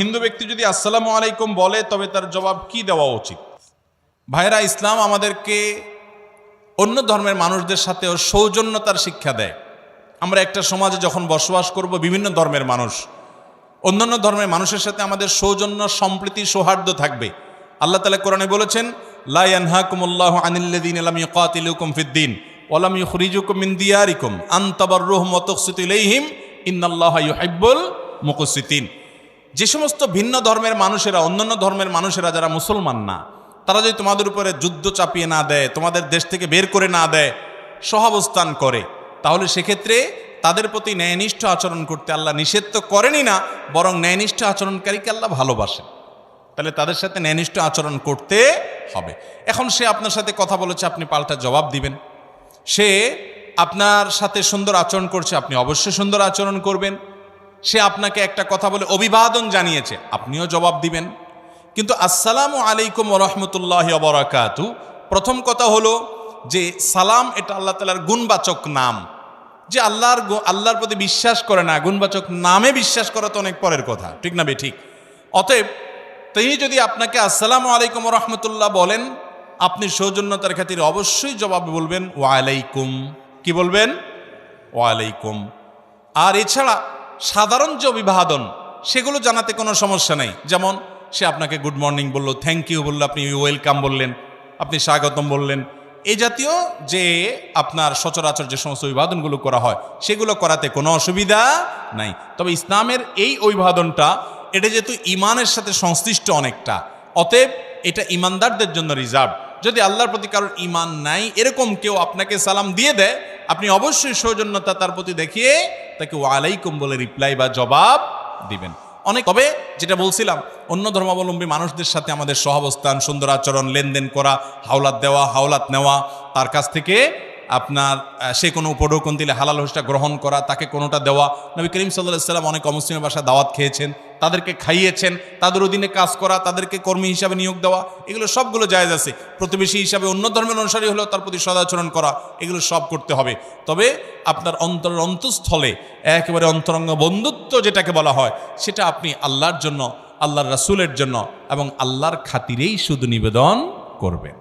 হিন্দু ব্যক্তি যদি আসসালামু আলাইকুম বলে, তবে তার জবাব কি দেওয়া উচিত? ভাইরা ইসলাম আমাদেরকে অন্য ধর্মের মানুষদের সাথেও সৌজন্যতার শিক্ষা দেয়। আমরা একটা সমাজে যখন বসবাস করব, বিভিন্ন ধর্মের মানুষ, অন্যান্য ধর্মের মানুষের সাথে আমাদের সৌজন্য, সম্প্রীতি, সৌহার্দ্য থাকবে। আল্লাহ তালা কোরআনে বলেছেন লাইয়ানহাকুমুল্লাহ আনিল্লাদিন আলাম ফিদ্দিন ওয়ালাম ইউখরিজুকুম দিয়ারিকুম আনতাবাররুহুম ওয়া তুকসিতু ইলাইহিম ইন্নাল্লাহা ইউহিব্বুল মুকসিতিন যে সমস্ত ভিন্ন ধর্মের মানুষেরা, অন্যান্য ধর্মের মানুষেরা যারা মুসলমান না, তারা যদি তোমাদের উপরে যুদ্ধ চাপিয়ে না দেয়, তোমাদের দেশ থেকে বের করে না দেয়, সহাবস্থান করে, তাহলে সেক্ষেত্রে তাদের প্রতি ন্যায়নিষ্ঠ আচরণ করতে আল্লাহ নিষেধ তো করেনি না, বরং ন্যায়নিষ্ঠ আচরণকারীকে আল্লাহ ভালোবাসেন। তাহলে তাদের সাথে ন্যায়নিষ্ঠ আচরণ করতে হবে। এখন সে আপনার সাথে কথা বলেছে, আপনি পাল্টা জবাব দিবেন। সে আপনার সাথে সুন্দর আচরণ করছে, আপনি অবশ্যই সুন্দর আচরণ করবেন। সে আপনাকে একটা কথা বলে অভিবাদন জানিয়েছে। আপনিও জবাব দিবেন। কিন্তু আসসালামু আলাইকুম রহমতুল্লাহ বরাকাতু। প্রথম কথা হলো যে সালাম এটা আল্লাহ তালার গুণবাচক নাম। যে আল্লাহর আল্লাহর প্রতি বিশ্বাস করে না, গুণবাচক নামে বিশ্বাস করা তো অনেক পরের কথা। ঠিক না বে, ঠিক? অতএব তিনি যদি আপনাকে আসসালামু আলাইকুম রহমতুল্লাহ বলেন, আপনি সৌজন্যতার খাতিরে অবশ্যই জবাব বলবেন ওয়ালাইকুম কি বলবেন? ওয়ালাইকুম আর এছাড়া সাধারণ যে অভিবাদন, সেগুলো জানাতে কোনো সমস্যা নেই। যেমন, সে আপনাকে গুড মর্নিং বলল থ্যাংক ইউ বলল, আপনি ওয়েলকাম বললেন, আপনি স্বাগতম বললেন। এ জাতীয় যে আপনার সচরাচর যে সমস্ত অভিবাদনগুলো করা হয়, সেগুলো করাতে কোনো অসুবিধা নাই। তবে ইসলামের এই অভিবাদনটা, এটা যেহেতু ইমানের সাথে সংশ্লিষ্ট অনেকটা, অতএব এটা ইমানদারদের জন্য রিজার্ভ যদি আল্লাহর প্রতি কারোর ইমান নাই, এরকম কেউ আপনাকে সালাম দিয়ে দেয়, আপনি অবশ্যই সৌজন্যতা তার প্রতি দেখিয়ে তাকে ওয়ালাইকুম বলে রিপ্লাই বা জবাব দিবেন। অনেক তবে যেটা বলছিলাম, অন্য ধর্মাবলম্বী মানুষদের সাথে আমাদের সহাবস্থান, সুন্দর আচরণ, লেনদেন করা, হাওলাত দেওয়া, হাওলাত নেওয়া, তার কাছ থেকে আপনার সে কোনো উপঢৌকন দিলে হালাল হোসটা গ্রহণ করা, তাকে কোনোটা দেওয়া। নবী করিম সাল্লাহ সাল্লাম অনেক অমুসলিমের বাসায় দাওয়াত খেয়েছেন, তাদেরকে খাইয়েছেন, তাদের অধীনে কাজ করা, তাদেরকে কর্মী হিসাবে নিয়োগ দেওয়া, এগুলো সবগুলো জায়েজ আছে। প্রতিবেশী হিসাবে অন্য ধর্মের অনুসারী হলেও তার প্রতি সদাচরণ করা, এগুলো সব করতে হবে। তবে আপনার অন্তর অন্তঃস্থলে, একেবারে অন্তরঙ্গ বন্ধুত্ব যেটাকে বলা হয়, সেটা আপনি আল্লাহর জন্য, আল্লাহর রাসূলের জন্য এবং আল্লাহর খাতিরেই শুধু নিবেদন করবেন।